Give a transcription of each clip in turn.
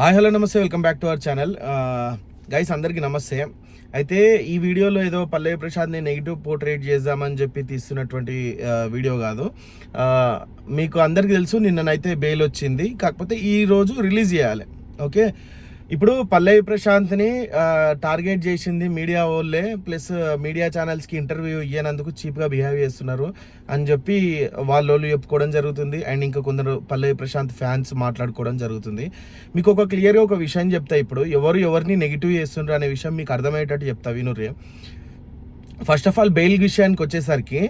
Hi hello నమస్తే welcome back to our channel. Guys అందరికీ నమస్తే. అయితే ఈ వీడియోలో ఏదో పల్లవి ప్రసాద్ని నెగిటివ్ పోర్ట్రేట్ చేద్దామని చెప్పి తీస్తున్నటువంటి వీడియో కాదు. మీకు అందరికీ తెలుసు నిన్ననైతే బెయిల్ వచ్చింది. కాకపోతే ఈరోజు రిలీజ్ చేయాలి. ఓకే? ఇప్పుడు పల్లవి ప్రశాంత్ని టార్గెట్ చేసింది మీడియా వాళ్ళే ప్లస్ మీడియా ఛానల్స్కి ఇంటర్వ్యూ ఇయ్యనందుకు చీప్గా బిహేవ్ చేస్తున్నారు అని చెప్పి వాళ్ళు చెప్పుకోవడం జరుగుతుంది. అండ్ ఇంకా కొందరు పల్లవి ప్రశాంత్ ఫ్యాన్స్ మాట్లాడుకోవడం జరుగుతుంది. మీకు ఒక క్లియర్గా ఒక విషయం చెప్తా ఇప్పుడు. ఎవరు ఎవరిని నెగిటివ్ చేస్తుండ్రు అనే విషయం మీకు అర్థమయ్యేటట్టు చెప్తా వినుర్రే. ఫస్ట్ ఆఫ్ ఆల్ బెయిల్ విషయానికి వచ్చేసరికి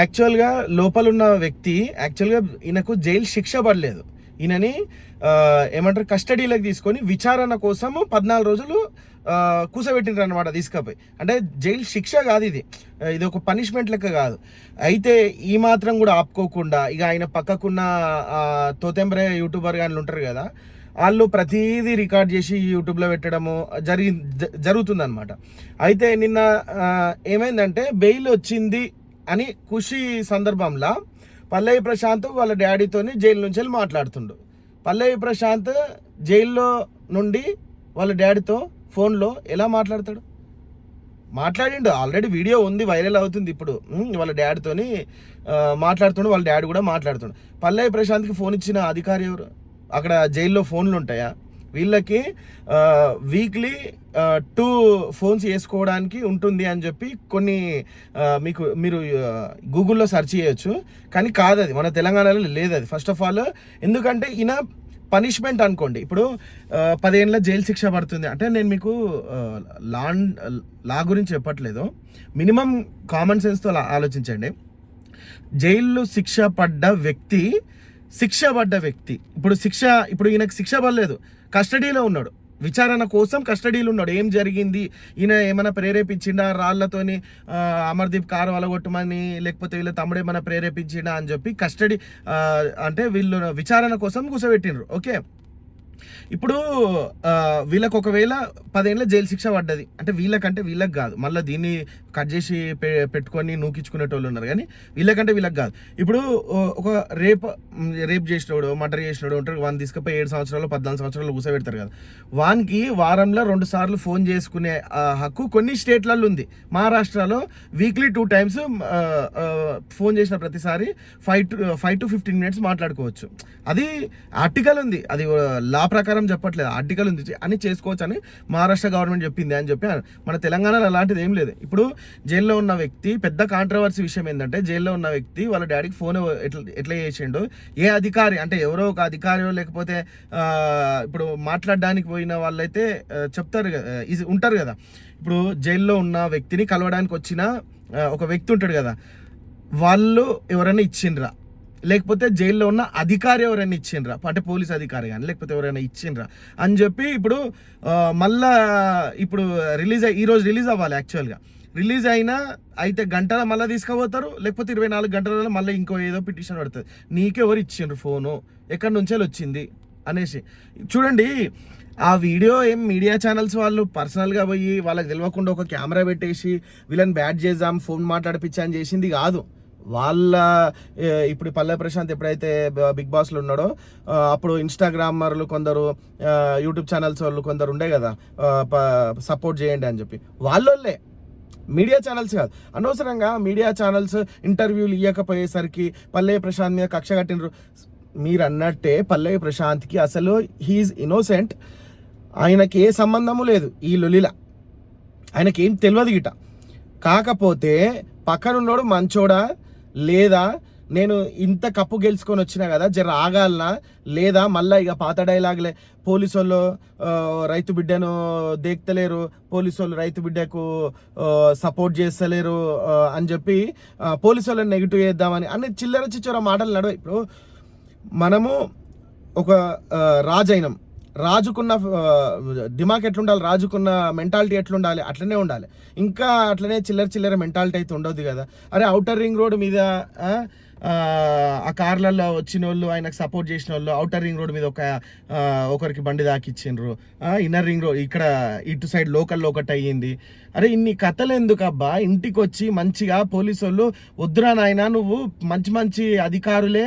యాక్చువల్గా లోపల ఉన్న వ్యక్తి యాక్చువల్గా ఈయనకు జైలు శిక్ష పడలేదు. ఈయనని ఏమంటారు కస్టడీలోకి తీసుకొని విచారణ కోసము పద్నాలుగు రోజులు కూసబెట్టినారు కూసబెట్టిండ్రు అనమాట తీసుకపోయి. అంటే జైలు శిక్ష కాదు ఇది. ఇది ఒక పనిష్మెంట్ లెక్క కాదు. అయితే ఈ మాత్రం కూడా ఆపుకోకుండా ఇక ఆయన పక్కకున్న తోతెంబరే యూట్యూబర్ కానీ ఉంటారు కదా వాళ్ళు ప్రతిదీ రికార్డ్ చేసి యూట్యూబ్లో పెట్టడము జరిగి జరుగుతుందనమాట అయితే నిన్న ఏమైందంటే బెయిల్ వచ్చింది అని ఖుషి సందర్భంలో పల్లవి ప్రశాంత్ వాళ్ళ డాడీతోని జైలు నుంచి వెళ్ళి మాట్లాడుతుండు. పల్లవి ప్రశాంత్ జైల్లో నుండి వాళ్ళ డాడీతో ఫోన్లో ఎలా మాట్లాడతాడు? మాట్లాడిండు. ఆల్రెడీ వీడియో ఉంది వైరల్ అవుతుంది ఇప్పుడు. వాళ్ళ డాడీతోని మాట్లాడుతుండు వాళ్ళ డాడీ కూడా మాట్లాడుతుండు. పల్లవి ప్రశాంత్కి ఫోన్ ఇచ్చిన అధికారి ఎవరు? అక్కడ జైల్లో ఫోన్లు ఉంటాయా? వీళ్ళకి వీక్లీ టూ ఫోన్స్ వేసుకోవడానికి ఉంటుంది అని చెప్పి కొన్ని మీకు మీరు గూగుల్లో సెర్చ్ చేయొచ్చు. కానీ కాదు అది మన తెలంగాణలో లేదు అది ఫస్ట్ ఆఫ్ ఆల్ ఎందుకంటే ఈయన పనిష్మెంట్ అనుకోండి. ఇప్పుడు ఆ, పదేళ్ళ జైలు శిక్ష పడుతుంది. అంటే నేను మీకు లాన్ లా లా గురించి చెప్పట్లేదు. మినిమం కామన్ సెన్స్తో ఆలోచించండి. జైల్లో శిక్ష పడ్డ వ్యక్తి శిక్ష పడ్డ వ్యక్తి. ఇప్పుడు శిక్ష ఇప్పుడు ఈయనకు శిక్ష పడలేదు. కస్టడీలో ఉన్నాడు. విచారణ కోసం కస్టడీలో ఉన్నాడు. ఏం జరిగింది? ఈయన ఏమైనా ప్రేరేపించిండా? రాళ్ళతోని అమర్దీప్ కారు అలగొట్టమని లేకపోతే వీళ్ళ తమ్ముడు ఏమైనా ప్రేరేపించిండా అని చెప్పి కస్టడీ అంటే వీళ్ళు విచారణ కోసం కూర్చోబెట్టిండ్రు ఓకే? ఇప్పుడు వీళ్ళకు ఒకవేళ పదేళ్ళ జైలు శిక్ష పడ్డది. అంటే వీళ్ళకంటే వీళ్ళకి కాదు. మళ్ళీ దీన్ని కట్ చేసి పె- పెట్టుకొని నూకించుకునేటోళ్ళు ఉన్నారు. కానీ వీళ్ళకంటే వీళ్ళకి కాదు. ఇప్పుడు ఒక రేప్ రేప్ చేసినోడు మర్డర్ చేసినోడు ఉంటారు వాడిని తీసుకుపోయి ఏడు సంవత్సరాలు పద్నాలుగు సంవత్సరాలు కూర్చోబెడతారు కదా. వానికి వారంలో రెండు సార్లు ఫోన్ చేసుకునే హక్కు కొన్ని స్టేట్లలో ఉంది. మహారాష్ట్రలో వీక్లీ టూ టైమ్స్ ఫోన్ చేసిన ప్రతిసారి five to five to fifteen minutes మాట్లాడుకోవచ్చు. అది ఆర్టికల్ ఉంది. అది లా ప్రకారం చెప్పట్లేదు. ఆర్టికల్ ఉంది. అని చేసుకోవచ్చు అని మహారాష్ట్ర గవర్నమెంట్ చెప్పింది అని చెప్పి మన తెలంగాణలో అలాంటిది ఏం లేదు. ఇప్పుడు జైల్లో ఉన్న వ్యక్తి పెద్ద కాంట్రవర్సీ విషయం ఏంటంటే జైల్లో ఉన్న వ్యక్తి వాళ్ళ డాడీకి ఫోన్ ఎట్లా ఎట్లా చేసిండు? ఏ అధికారి అంటే ఎవరో ఒక అధికారి లేకపోతే ఇప్పుడు మాట్లాడడానికి పోయిన వాళ్ళైతే చెప్తారు కదా ఇది ఉంటారు కదా ఇప్పుడు జైల్లో ఉన్న వ్యక్తిని కలవడానికి వచ్చిన ఒక వ్యక్తి ఉంటాడు కదా వాళ్ళు ఎవరైనా ఇచ్చిండ్రా? లేకపోతే జైల్లో ఉన్న అధికారి ఎవరైనా ఇచ్చిండ్రా? అంటే పోలీస్ అధికారి కానీ లేకపోతే ఎవరైనా ఇచ్చిండ్రా? అని చెప్పి ఇప్పుడు మళ్ళా ఇప్పుడు రిలీజ్ అయ్యి ఈరోజు రిలీజ్ అవ్వాలి యాక్చువల్గా రిలీజ్ అయినా అయితే గంటల మళ్ళీ తీసుకుపోతారు లేకపోతే ఇరవై నాలుగు గంటలలో మళ్ళీ ఇంకో ఏదో పిటిషన్ పడుతుంది. నీకెవరు ఇచ్చిండ్రు ఫోను? ఎక్కడి నుంచే వచ్చింది? అనేసి. చూడండి ఆ వీడియో ఏం మీడియా ఛానల్స్ వాళ్ళు పర్సనల్గా పోయి వాళ్ళకి తెలియకుండా ఒక కెమెరా పెట్టేసి వీళ్ళని బ్యాట్ చేద్దాం ఫోన్ మాట్లాడిపించా అని చేసింది కాదు. వాళ్ళ ఇప్పుడు పల్లె ప్రశాంత్ ఎప్పుడైతే బిగ్ బాస్లో ఉన్నాడో అప్పుడు ఇన్స్టాగ్రామర్లు కొందరు యూట్యూబ్ ఛానల్స్ వాళ్ళు కొందరు ఉండే కదా సపోర్ట్ చేయండి అని చెప్పి. వాళ్ళోళ్ళే. మీడియా ఛానల్స్ కాదు. అనవసరంగా మీడియా ఛానల్స్ ఇంటర్వ్యూలు ఇవ్వకపోయేసరికి పల్లె ప్రశాంత్ మీద కక్ష కట్టినరు మీరు అన్నట్టే పల్లె ప్రశాంత్కి అసలు హీఈస్ ఇన్నోసెంట్ ఆయనకి ఏ సంబంధము లేదు ఈ లొలిల ఆయనకి ఏం తెలియదు గిట. కాకపోతే పక్కనున్నోడు మంచోడా లేదా నేను ఇంత కప్పు గెలుచుకొని వచ్చినా కదా జర ఆగాలనా? లేదా మళ్ళీ ఇక పాత డైలాగ్లే పోలీసు వాళ్ళు రైతు బిడ్డను దేక్తలేరు పోలీసు వాళ్ళు రైతు బిడ్డకు సపోర్ట్ చేస్తలేరు అని చెప్పి పోలీసు వాళ్ళని నెగిటివ్ చేద్దామని అన్ని చిల్లర చిచ్చర మాటలు నడవ. ఇప్పుడు మనము ఒక రాజైనం. రాజుకున్న దిమాక్ ఎట్లుండాలి? రాజుకున్న మెంటాలిటీ ఎట్లుండాలి? అట్లనే ఉండాలి. ఇంకా అట్లనే చిల్లర చిల్లర మెంటాలిటీ అయితే ఉండదు కదా. అరే అవుటర్ రింగ్ రోడ్ మీద ఆ, కార్లలో వచ్చిన వాళ్ళు ఆయనకు సపోర్ట్ చేసిన వాళ్ళు అవుటర్ రింగ్ రోడ్ మీద ఒక ఒకరికి బండి దాకిచ్చిండ్రు. ఇన్నర్ రింగ్ రోడ్ ఇక్కడ ఇటు సైడ్ లోకల్లో ఒకటి అయ్యింది. అరే ఇన్ని కథలు ఎందుకబ్బా? ఇంటికి వచ్చి మంచిగా పోలీసు వాళ్ళు వద్దురా నాయనా నువ్వు మంచి మంచి అధికారులే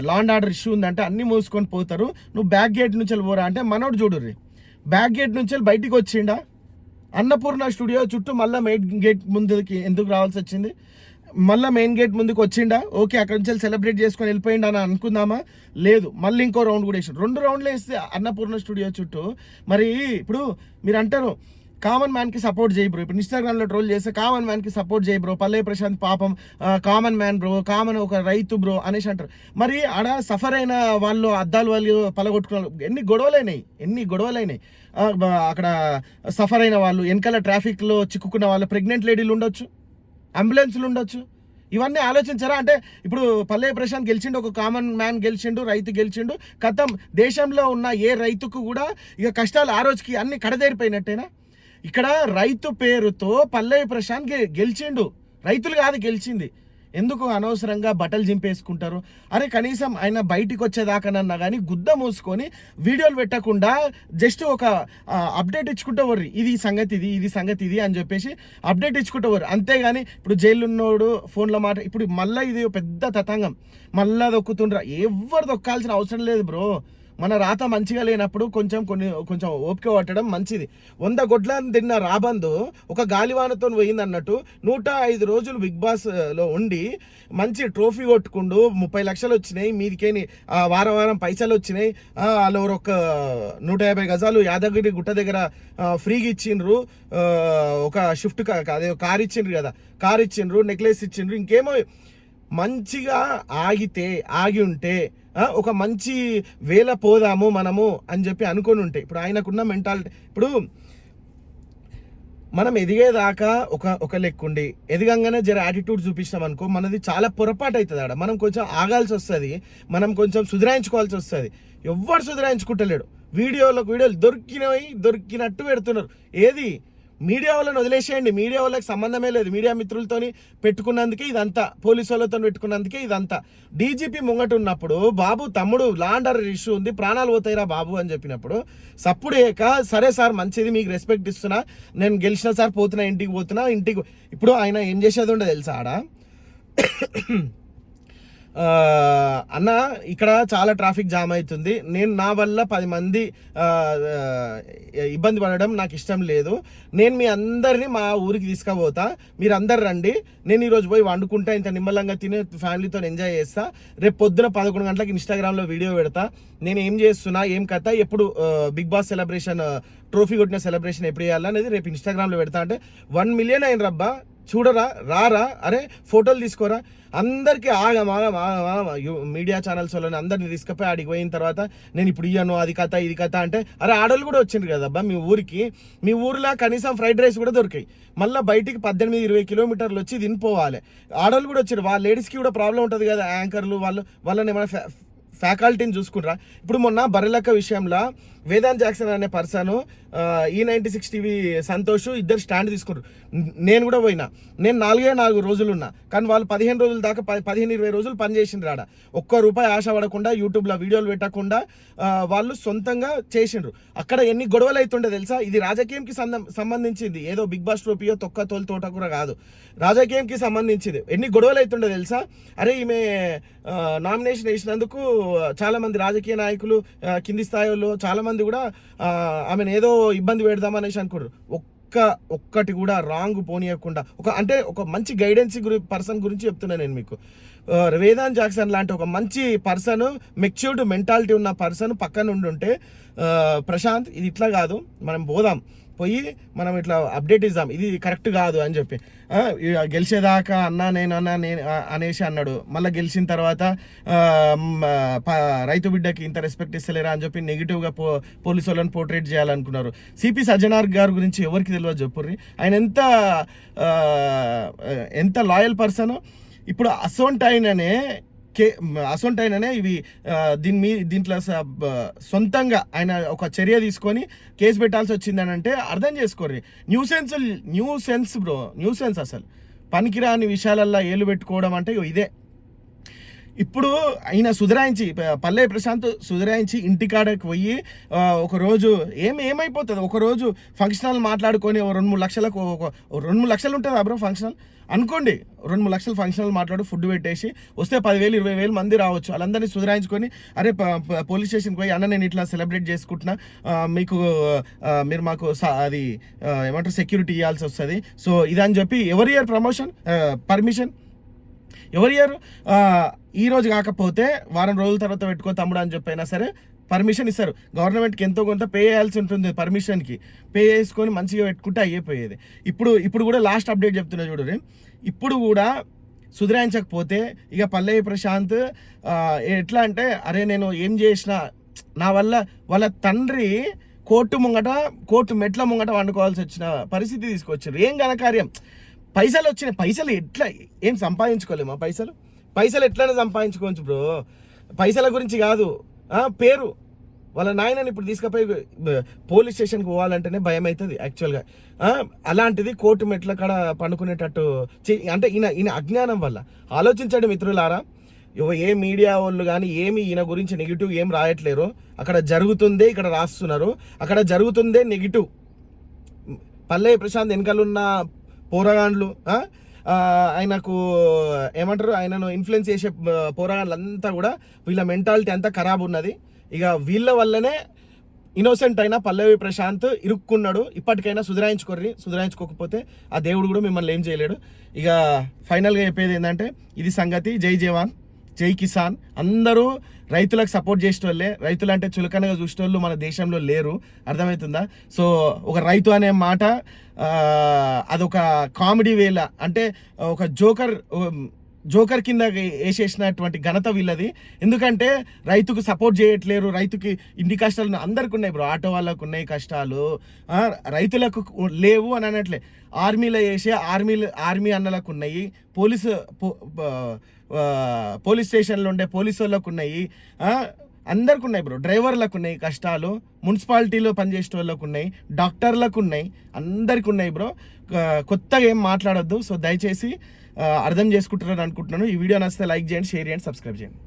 లా అండ్ ఆర్డర్ ఇష్యూ ఉందంటే అన్నీ మూసుకొని పోతారు. నువ్వు బ్యాక్ గేట్ నుంచి వెళ్ళి పోరా. అంటే మనోడు చూడుర్రి. బ్యాక్ గేట్ నుంచి వెళ్ళి బయటికి వచ్చిండా? అన్నపూర్ణ స్టూడియో చుట్టూ మళ్ళీ మెయిన్ గేట్ ముందుకి ఎందుకు రావాల్సి వచ్చింది? మళ్ళీ మెయిన్ గేట్ ముందుకు వచ్చిండా? ఓకే అక్కడ నుంచి సెలబ్రేట్ చేసుకొని వెళ్ళిపోయిండా అని అనుకుందామా? లేదు మళ్ళీ ఇంకో రౌండ్ కూడా వేసాడు. రెండు రౌండ్లు వేస్తే అన్నపూర్ణ స్టూడియో చుట్టూ. మరి ఇప్పుడు మీరు అంటారు కామన్ మ్యాన్కి సపోర్ట్ చేయి బ్రో ఇప్పుడు ఇన్స్టాగ్రామ్లో ట్రోల్ చేస్తే కామన్ మ్యాన్కి సపోర్ట్ చేయి బ్రో పల్లె ప్రశాంత్ పాపం కామన్ మ్యాన్ బ్రో కామన్ ఒక రైతు బ్రో అనేసి అంటారు. మరి ఆడ సఫర్ అయిన వాళ్ళు అద్దాలు వాళ్ళు పలగొట్టుకున్న వాళ్ళు ఎన్ని గొడవలైనాయి ఎన్ని గొడవలైనాయి అక్కడ సఫర్ అయిన వాళ్ళు వెనకాల ట్రాఫిక్లో చిక్కుకున్న వాళ్ళు ప్రెగ్నెంట్ లేడీలు ఉండొచ్చు. అంబులెన్స్లు ఉండొచ్చు. ఇవన్నీ ఆలోచించారా? అంటే ఇప్పుడు పల్లె ప్రశాంత్ గెలిచిండు ఒక కామన్ మ్యాన్ గెలిచిండు రైతు గెలిచిండు కథం దేశంలో ఉన్న ఏ రైతుకు కూడా ఇక కష్టాలు ఆ రోజుకి అన్ని కడదేరిపోయినట్టేనా? ఇక్కడ రైతు పేరుతో పల్లె ప్రశాంత్ గె- గెలిచిండు. రైతులు కాదు గెలిచింది. ఎందుకు అనవసరంగా బట్టలు జింపేసుకుంటారు అరే కనీసం ఆయన బయటికి వచ్చేదాకానన్నా కానీ గుద్ద మూసుకొని వీడియోలు పెట్టకుండా జస్ట్ ఒక అప్డేట్ ఇచ్చుకుంటేవారు ఇది సంగతి ఇది ఇది సంగతి ఇది అని చెప్పేసి అప్డేట్ ఇచ్చుకుంటేవారు అంతేగాని ఇప్పుడు జైలు ఉన్నోడు ఫోన్లో మాట ఇప్పుడు మళ్ళీ ఇది పెద్ద తతంగం. మళ్ళా దొక్కుతుండ్రా. ఎవరు దొక్కాల్సిన అవసరం లేదు బ్రో. మన రాత మంచిగా లేనప్పుడు కొంచెం కొన్ని కొంచెం ఓపిక పట్టడం మంచిది. వంద గొడ్లను తిన్న రాబందు ఒక గాలివానతో పోయింది అన్నట్టు నూట ఐదు రోజులు బిగ్ బాస్లో ఉండి మంచి ట్రోఫీ కొట్టుకుండు. ముప్పై లక్షలు వచ్చినాయి మీదికేని వారం వారం పైసలు వచ్చినాయి. వాళ్ళు ఒక నూట యాభై గజాలు యాదగిరి గుట్ట దగ్గర ఫ్రీగా ఇచ్చిండ్రు. ఒక షిఫ్ట్ అదే కార్ ఇచ్చిండ్రు కదా కార్ ఇచ్చిండ్రు నెక్లెస్ ఇచ్చిండ్రు. ఇంకేమో మంచిగా ఆగితే ఆగి ఉంటే ఒక మంచి వేల పోదాము మనము అని చెప్పి అనుకొని ఉంటే ఇప్పుడు ఆయనకున్న మెంటాలిటీ ఇప్పుడు మనం ఎదిగేదాకా ఒక ఒక లెక్కుండి ఎదిగంగానే జర యాటిట్యూడ్ చూపించినాం అనుకో మనది చాలా పొరపాటు అవుతుంది ఆడ. మనం కొంచెం ఆగాల్సి వస్తుంది మనం కొంచెం సుధరాయించుకోవాల్సి వస్తుంది. ఎవ్వరు సుధరాయించుకుంటలేడు. వీడియోలకు వీడియోలు దొరికినవి దొరికినట్టు పెడుతున్నారు. ఏది? మీడియా వాళ్ళని వదిలేసేయండి. మీడియా వాళ్ళకి సంబంధమే లేదు. మీడియా మిత్రులతోని పెట్టుకున్నందుకే ఇదంతా పోలీసు వాళ్ళతో పెట్టుకున్నందుకే ఇదంతా. డీజీపీ ముంగట ఉన్నప్పుడు బాబు తమ్ముడు లాండర్ ఇష్యూ ఉంది ప్రాణాలు పోతాయిరా బాబు అని చెప్పినప్పుడు సప్పుడు ఏక సరే సార్ మంచిది మీకు రెస్పెక్ట్ ఇస్తున్నా. నేను గెలిచిన సార్ పోతున్నా ఇంటికి పోతున్నా ఇంటికి ఇప్పుడు ఆయన ఏం చేసేది ఉండదు తెలుసా ఆడ? అన్న ఇక్కడ చాలా ట్రాఫిక్ జామ్ అవుతుంది. నేను నా వల్ల పది మంది ఇబ్బంది పడడం నాకు ఇష్టం లేదు. నేను మీ అందరినీ మా ఊరికి తీసుకుపోతా. మీరు అందరు రండి. నేను ఈరోజు పోయి వండుకుంటా ఇంత నిమ్మలంగా తిని ఫ్యామిలీతో ఎంజాయ్ చేస్తా. రేపు పొద్దున పదకొండు గంటలకు ఇన్స్టాగ్రామ్లో వీడియో పెడతా. నేను ఏం చేస్తున్నా ఏం కథ ఎప్పుడు బిగ్ బాస్ సెలబ్రేషన్ ట్రోఫీ కొట్టిన సెలబ్రేషన్ ఎప్పుడు చేయాలనేది రేపు ఇన్స్టాగ్రామ్లో పెడతా. అంటే వన్ మిలియన్ అయిన రబ్బా. చూడరా రారా అరే ఫోటోలు తీసుకోరా? అందరికీ ఆగం ఆగం ఆగం ఆగం. మీడియా ఛానల్స్ వాళ్ళని అందరిని తీసుకుపోయి ఆడికి పోయిన తర్వాత నేను ఇప్పుడు ఇయ్యను అది కథ ఇది కథ అంటే అరే ఆడోళ్ళు కూడా వచ్చిండ్రు కదబ్బా మీ ఊరికి. మీ ఊరిలో కనీసం ఫ్రైడ్ రైస్ కూడా దొరికాయి. మళ్ళీ బయటికి పద్దెనిమిది ఇరవై కిలోమీటర్లు వచ్చి తినిపోవాలి. ఆడోళ్ళు కూడా వచ్చారు వాళ్ళ లేడీస్కి కూడా ప్రాబ్లం ఉంటుంది కదా యాంకర్లు వాళ్ళు వాళ్ళని ఏమైనా ఫ్యా- ఫ్యాకల్టీని చూసుకుంటారా ఇప్పుడు మొన్న బర్రెలక్క విషయంలో వేదాంత్ జాక్సన్ అనే పర్సన్ ఈ నైంటీ సిక్స్ టీవీ సంతోష్ ఇద్దరు స్టాండ్ తీసుకున్నారు నేను కూడా పోయినా. నేను నాలుగే నాలుగు రోజులు ఉన్నా కానీ వాళ్ళు పదిహేను రోజుల దాకా పదిహేను ఇరవై రోజులు పనిచేసిండ్రు ఆడ. ఒక్క రూపాయి ఆశ పడకుండా యూట్యూబ్లో వీడియోలు పెట్టకుండా వాళ్ళు సొంతంగా చేసిండ్రు. అక్కడ ఎన్ని గొడవలు అవుతుండే తెలుసా? ఇది రాజకీయంకి సంబంధించింది. ఏదో బిగ్ బాస్ ట్రోఫీయో తొక్క తోలు తోట కూడా కాదు. రాజకీయంకి సంబంధించింది. ఎన్ని గొడవలు అవుతుండే తెలుసా? అరే ఈమె నామినేషన్ వేసినందుకు చాలామంది రాజకీయ నాయకులు కింది స్థాయిలో చాలామంది మంది కూడా ఆమెను ఏదో ఇబ్బంది పెడదామనేసి అనుకుంటారు. ఒక్క ఒక్కటి కూడా రాంగ్ పోనీయకుండా ఒక అంటే ఒక మంచి గైడెన్స్ గురి పర్సన్ గురించి చెప్తున్నాను నేను మీకు. వేదాన్ జాక్సన్ లాంటి ఒక మంచి పర్సన్ మెచ్యూర్డ్ మెంటాలిటీ ఉన్న పర్సన్ పక్కన ఉండి ఉంటే ప్రశాంత్ ఇది ఇట్లా కాదు మనం పోదాం పోయి మనం ఇట్లా అప్డేట్ ఇద్దాం. ఇది కరెక్ట్ కాదు అని చెప్పి. ఇక గెలిచేదాకా అన్నా నేను అన్నా నేను అనేసి అన్నాడు. మళ్ళీ గెలిచిన తర్వాత ప- రైతు బిడ్డకి ఇంత రెస్పెక్ట్ ఇస్తలేరా అని చెప్పి నెగిటివ్గా పో పోలీసు వాళ్ళని పోర్ట్రేట్ చేయాలనుకున్నారు. సిపి సజ్జనార్ గారి గురించి ఎవరికి తెలియదు చెప్పుర్రి. ఆయన ఎంత ఎంత లాయల్ పర్సన్ ఇప్పుడు అసోంట్ ఆయననే కే అసొంటి ఆయననే ఇవి దీని మీ దీంట్లో సొంతంగా ఆయన ఒక చర్య తీసుకొని కేసు పెట్టాల్సి వచ్చిందని అంటే అర్థం చేసుకోరు nuisance nuisance bro nuisance అసలు. పనికిరాని విషయాలల్లో ఏలు పెట్టుకోవడం అంటే ఇదే. ఇప్పుడు ఆయన సుధరాయించి పల్లె ప్రశాంత్ సుధరాయించి ఇంటికాడకి పోయి ఒకరోజు ఏమి ఏం ఏమైపోతుంది? ఒకరోజు ఫంక్షనల్ మాట్లాడుకొని ఓ రెండు మూడు లక్షలకు ఒక రెండు మూడు లక్షలు ఉంటుంది బ్రో ఫంక్షన్ అనుకోండి రెండు మూడు లక్షలు ఫంక్షన్ హాల్ మాట్లాడు ఫుడ్ పెట్టేసి వస్తే పదివేలు ఇరవై వేలు మంది రావచ్చు. వాళ్ళందరినీ సుధరాయించుకొని అరే పోలీస్ స్టేషన్కి పోయి అన్న నేను ఇట్లా సెలబ్రేట్ చేసుకుంటున్నా. మీకు మీరు మాకు అది ఏమంటారు సెక్యూరిటీ ఇవ్వాల్సి వస్తుంది. సో ఇదని చెప్పి ఎవరి ఇయర్ ప్రమోషన్? పర్మిషన్? ఎవరి ఇయర్ ఈ రోజు కాకపోతే వారం రోజుల తర్వాత పెట్టుకో తమ్ముడు అని చెప్పైనా సరే పర్మిషన్ ఇస్తారు. గవర్నమెంట్కి ఎంతో కొంత పే చేయాల్సి ఉంటుంది పర్మిషన్కి. పే చేసుకొని మంచిగా పెట్టుకుంటే అయ్యిపోయేది ఇప్పుడు ఇప్పుడు కూడా లాస్ట్ అప్డేట్ చెప్తున్నా చూడండి ఇప్పుడు కూడా సుధరాయించకపోతే ఇక పల్లవి ప్రశాంత్ ఎట్లా అంటే అరే నేను ఏం చేసినా నా వల్ల వాళ్ళ తండ్రి కోర్టు ముంగట కోర్టు మెట్ల ముంగట వండుకోవాల్సి వచ్చిన పరిస్థితి తీసుకొచ్చారు. ఏం ఘనకార్యం పైసలు వచ్చినాయి పైసలు ఎట్లా ఏం సంపాదించుకోలేమా పైసలు? పైసలు ఎట్లైనా సంపాదించుకోవచ్చు బ్రో? పైసల గురించి కాదు పేరు. వాళ్ళ నాయనని ఇప్పుడు తీసుకుపోయి పోలీస్ స్టేషన్కి పోవాలంటేనే భయం అవుతుంది యాక్చువల్గా అలాంటిది కోర్టు మెట్ల కాడ పండుకునేటట్టు చే- అంటే ఈయన ఈయన అజ్ఞానం వల్ల. ఆలోచించండి మిత్రులారా ఏ మీడియా వాళ్ళు కానీ ఏమి ఈయన గురించి నెగిటివ్ ఏం రాయట్లేరు. అక్కడ జరుగుతుందే ఇక్కడ రాస్తున్నారు. అక్కడ జరుగుతుందే నెగిటివ్. పల్లె ప్రశాంత్ వెనకాలన్న పోరగాండ్లు ఆయనకు ఏమంటారు? ఆయనను ఇన్ఫ్లుయెన్స్ చేసే ఆ, అంతా కూడా వీళ్ళ మెంటాలిటీ అంతా ఖరాబ్ ఉన్నది. ఇక వీళ్ళ వల్లనే ఇన్నోసెంట్ అయిన పల్లవి ప్రశాంత్ ఇరుక్కున్నాడు. ఇప్పటికైనా సుధరాయించుకోర్రి సుధరాయించుకోకపోతే ఆ దేవుడు కూడా మిమ్మల్ని ఏం చేయలేడు. ఇక ఫైనల్గా చెప్పేది ఏంటంటే ఇది సంగతి. జై జవాన్. జై కిసాన్. అందరూ రైతులకు సపోర్ట్ చేసిన వాళ్ళే రైతులు అంటే చులకనగా చూసిన వాళ్ళు మన దేశంలో లేరు. అర్థమవుతుందా? సో ఒక రైతు అనే మాట అదొక కామెడీ వేల అంటే ఒక జోకర్ జోకర్ కింద వేసేసినటువంటి ఘనత వీళ్ళది. ఎందుకంటే రైతుకు సపోర్ట్ చేయట్లేరు. రైతుకి ఇన్ని కష్టాలు అందరికి ఉన్నాయి బ్రో. ఆటో వాళ్ళకు ఉన్నాయి కష్టాలు. రైతులకు లేవు అని అనట్లే ఆర్మీలో వేసే ఆర్మీ ఆర్మీ అన్నలకు ఉన్నాయి. పోలీసు పో- పోలీస్ స్టేషన్లో ఉండే పోలీసు వాళ్ళకు ఉన్నాయి. అందరికి ఉన్నాయి బ్రో. డ్రైవర్లకు ఉన్నాయి కష్టాలు. మున్సిపాలిటీలో పనిచేసే వాళ్ళకు ఉన్నాయి. డాక్టర్లకు ఉన్నాయి. అందరికి ఉన్నాయి బ్రో. కొత్తగా ఏం మాట్లాడొద్దు. సో దయచేసి అర్థం చేసుకుంటారని అనుకుంటున్నాను. ఈ వీడియో నచ్చితే లైక్ చేయండి షేర్ చేయండి సబ్స్క్రైబ్ చేయండి.